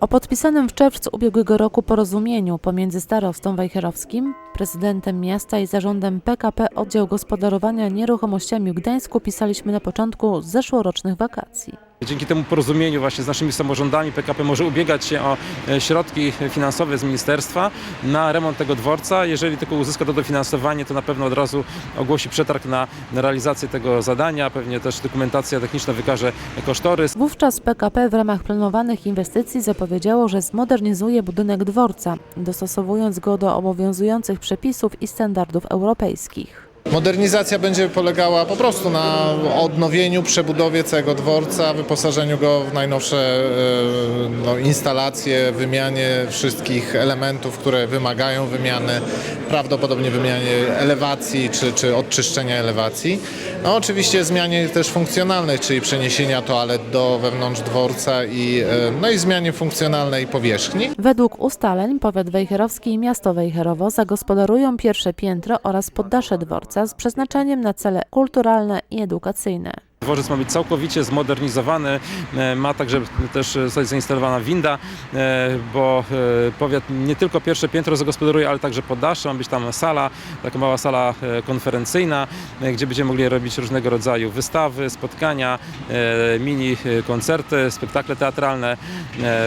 O podpisanym w czerwcu ubiegłego roku porozumieniu pomiędzy starostą wejherowskim, prezydentem miasta i zarządem PKP Oddział Gospodarowania Nieruchomościami w Gdańsku pisaliśmy na początku zeszłorocznych wakacji. Dzięki temu porozumieniu właśnie z naszymi samorządami PKP może ubiegać się o e, środki finansowe z ministerstwa na remont tego dworca. Jeżeli tylko uzyska to dofinansowanie, to na pewno od razu ogłosi przetarg na, na realizację tego zadania. Pewnie też dokumentacja techniczna wykaże kosztorys. Wówczas PKP w ramach planowanych inwestycji zapowiedziało, że zmodernizuje budynek dworca, dostosowując go do obowiązujących przepisów i standardów europejskich. Modernizacja będzie polegała po prostu na odnowieniu, przebudowie całego dworca, wyposażeniu go w najnowsze e, no, instalacje, wymianie wszystkich elementów, które wymagają wymiany, prawdopodobnie wymianie elewacji czy, czy odczyszczenia elewacji. No oczywiście zmianie też funkcjonalnej, czyli przeniesienia toalet do wewnątrz dworca i, e, no i zmianie funkcjonalnej powierzchni. Według ustaleń powiat wejherowski i miasto Wejherowo zagospodarują pierwsze piętro oraz poddasze dworca z przeznaczeniem na cele kulturalne i edukacyjne. Dworzec ma być całkowicie zmodernizowany, e, ma także też zostać zainstalowana winda, e, bo e, powiat nie tylko pierwsze piętro zagospodaruje, ale także poddasze. Ma być tam sala, taka mała sala e, konferencyjna, e, gdzie będziemy mogli robić różnego rodzaju wystawy, spotkania, e, mini e, koncerty, spektakle teatralne. E,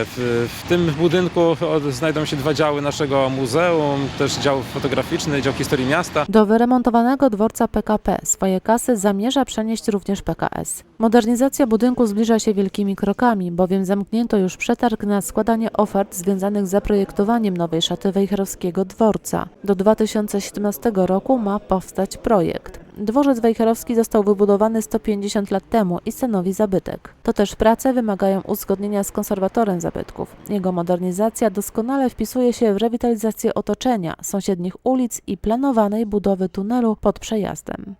W, tym budynku znajdą się dwa działy naszego muzeum, też dział fotograficzny, dział historii miasta. Do wyremontowanego dworca PKP swoje kasy zamierza przenieść również PKS. Modernizacja budynku zbliża się wielkimi krokami, bowiem zamknięto już przetarg na składanie ofert związanych z zaprojektowaniem nowej szaty wejherowskiego dworca. Do 2017 roku ma powstać projekt. Dworzec wejherowski został wybudowany 150 lat temu i stanowi zabytek. To też prace wymagają uzgodnienia z konserwatorem zabytków. Jego modernizacja doskonale wpisuje się w rewitalizację otoczenia, sąsiednich ulic i planowanej budowy tunelu pod przejazdem.